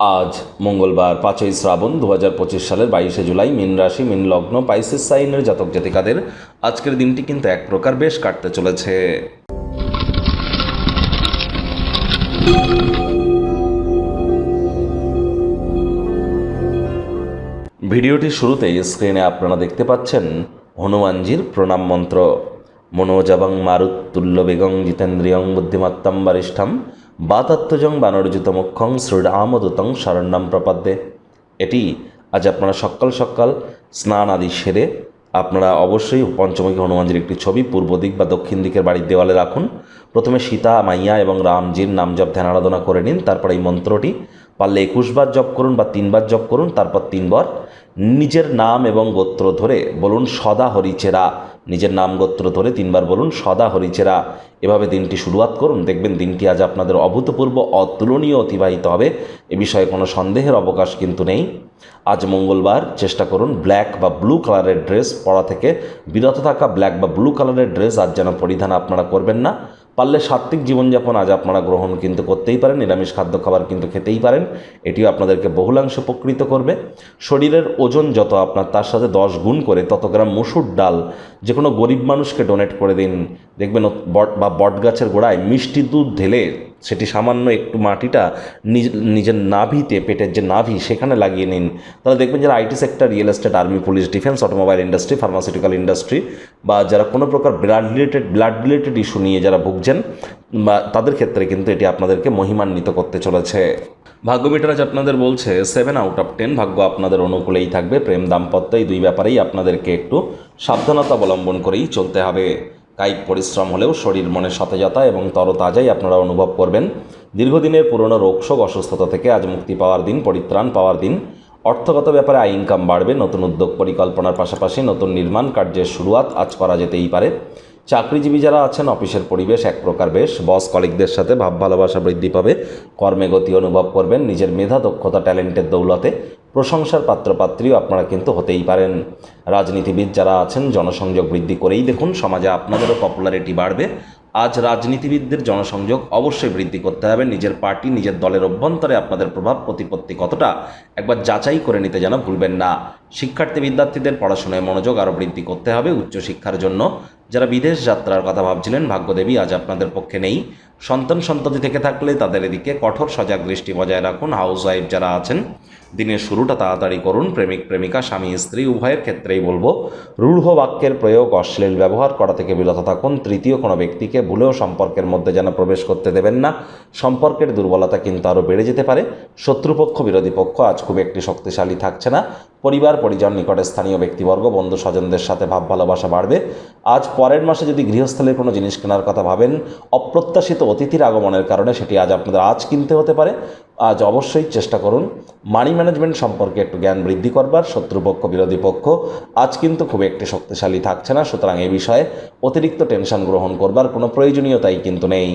আজ মঙ্গলবার পাঁচই শ্রাবণ দু হাজার পঁচিশ সালের বাইশে জুলাই মিন রাশি, মিন লগ্ন, পাইসিস সাইনের জাতক জাতিকাদের আজকের দিনটি কিন্তু এক প্রকার বেশ কাটতে চলেছে। ভিডিওটির শুরুতেই স্ক্রিনে আপনারা দেখতে পাচ্ছেন হনুমানজির প্রণাম মন্ত্র। মনোজাবং মারুত্তুল্য বেগং জিতেন্দ্রিয়ং বুদ্ধিমত্তম বরিষ্ঠম বাতাত্মজং বানরজিতমুখং শ্রীরামদূতং শরণ্যম প্রপদ্যে। এটি আজ আপনারা সকাল সকাল স্নান আদি সেরে আপনারা অবশ্যই পঞ্চমুখী হনুমানজির একটি ছবি পূর্ব দিক বা দক্ষিণ দিকের বাড়ির দেওয়ালে রাখুন। প্রথমে সীতা, মাইয়া এবং রামজির নাম জপ ধ্যান আরাধনা করে নিন, তারপর এই মন্ত্রটি। পারলে একুশবার জপ করুন বা তিনবার জপ করুন, তারপর তিনবার নিজের নাম এবং গোত্র ধরে বলুন, সদা হরিচেরা। নিজের নাম গোত্র ধরে তিনবার বলুন, সদা হরিচেরা। এভাবে দিনটি শুরুয়াত করুন, দেখবেন দিনটি আজ আপনাদের অভূতপূর্ব, অতুলনীয় অতিবাহিত হবে। এ বিষয়ে কোনো সন্দেহের অবকাশ কিন্তু নেই। আজ মঙ্গলবার, চেষ্টা করুন ব্ল্যাক বা ব্লু কালারের ড্রেস পরা থেকে। বিরত থাকা ব্ল্যাক বা ব্লু কালারের ড্রেস আজ যেন পরিধান আপনারা করবেন না। পারলে সাত্ত্বিক জীবনযাপন আজ আপনারা গ্রহণ কিন্তু করতেই পারেন, নিরামিষ খাদ্য খাবার কিন্তু খেতেই পারেন, এটিও আপনাদেরকে বহুলাংশ উপকৃত করবে। শরীরের ওজন যত আপনার, তার সাথে দশ গুণ করে তত গ্রাম মসুর ডাল যে কোনো গরিব মানুষকে ডোনেট করে দিন। দেখবেন বট বা বট গাছের গোড়ায় মিষ্টি দুধ ঢেলে সেটি সামান্য একটু মাটিটা নিজ- নিজের নাভিতে, পেটের যে নাভি, সেখানে লাগিয়ে নিন। তাহলে দেখবেন যারা IT sector, real estate, army, police, defence, automobile industry, pharmaceutical industry, বা যারা কোনো প্রকার blood related blood related issue নিয়ে যারা ভুগছেন, বা তাদের ক্ষেত্রে কিন্তু এটি আপনাদেরকে মহিমান্বিত করতে চলেছে। ভাগ্য মিটার আজ আপনাদের বলছে সেভেন আউট অফ টেন ভাগ্য আপনাদের অনুকূলেই থাকবে। প্রেম দাম্পত্য এই দুই ব্যাপারেই আপনাদেরকে একটু সাবধানতা অবলম্বন করেই চলতে হবে। কায়িক পরিশ্রম হলেও শরীর মনে সতেজতা এবং তরতাজাই আপনারা অনুভব করবেন। দীর্ঘদিনের পুরনো রোগশোক অসুস্থতা থেকে আজ মুক্তি পাওয়ার দিন, পরিত্রাণ পাওয়ার দিন। অর্থগত ব্যাপারে আয় ইনকাম বাড়বে, নতুন উদ্যোগ পরিকল্পনার পাশাপাশি নতুন নির্মাণ কার্যের শুরুয়াত আজ করা যেতেই পারে। চাকরিজীবী যারা আছেন, অফিসের পরিবেশ এক প্রকার বেশ। বস কলিগদের সাথে ভাব ভালোবাসা বৃদ্ধি পাবে। কর্মে গতি অনুভব করবেন। নিজের মেধা, দক্ষতা, ট্যালেন্টের দৌলতে প্রশংসার পাত্রপাত্রীও আপনারা কিন্তু হতেই পারেন। রাজনীতিবিদ যারা আছেন, জনসংযোগ বৃদ্ধি করেই দেখুন, সমাজে আপনাদেরও পপুলারিটি বাড়বে। আজ রাজনীতিবিদদের জনসংযোগ অবশ্যই বৃদ্ধি করতে হবে। নিজের পার্টি, নিজের দলের অভ্যন্তরে আপনাদের প্রভাব, প্রতিপত্তি কতটা, একবার যাচাই করে নিতে যেন ভুলবেন না। শিক্ষার্থী বিদ্যার্থীদের পড়াশোনায় মনোযোগ আরও বৃদ্ধি করতে হবে। উচ্চশিক্ষার জন্য যারা বিদেশ যাত্রার কথা ভাবছিলেন, ভাগ্যদেবী আজ আপনাদের পক্ষে নেই। সন্তান সন্ততি থেকে থাকলে তাদের এদিকে কঠোর সজাগ দৃষ্টি বজায় রাখুন। হাউস ওয়াইফ যারা আছেন, দিনের শুরুটা তাড়াতাড়ি করুন। প্রেমিক, প্রেমিকা, স্বামী, স্ত্রী, উভয়ের ক্ষেত্রেই বলব, রূঢ় বাক্যের প্রয়োগ, অশ্লীল ব্যবহার করা থেকে বিরত থাকুন। তৃতীয় কোনো ব্যক্তিকে ভুলেও সম্পর্কের মধ্যে যেন প্রবেশ করতে দেবেন না। সম্পর্কের দুর্বলতা কিন্তু আরও বেড়ে যেতে পারে। শত্রুপক্ষ, বিরোধী পক্ষ আজ খুব একটি শক্তিশালী থাকছে না। পরিবার, পরিজন, নিকটে স্থানীয় ব্যক্তিবর্গ বন্ধু স্বজনদের সাথে ভাব ভালোবাসা বাড়বে। আজ পরের মাসে যদি গৃহস্থলের কোনো জিনিস কেনার কথা ভাবেন, অপ্রত্যাশিত অতিথির আগমনের কারণে সেটি আজ আপনাদের আজ কিনতে হতে পারে। আজ অবশ্যই চেষ্টা করুন। মানি ম্যানেজমেন্ট সম্পর্কে একটু জ্ঞান বৃদ্ধি করবার, শত্রুপক্ষ, বিরোধী পক্ষ আজ কিন্তু খুব একটি শক্তিশালী থাকছে না। সুতরাং এ বিষয়ে অতিরিক্ত টেনশন গ্রহণ করবার কোনো প্রয়োজনীয়তাই কিন্তু নেই।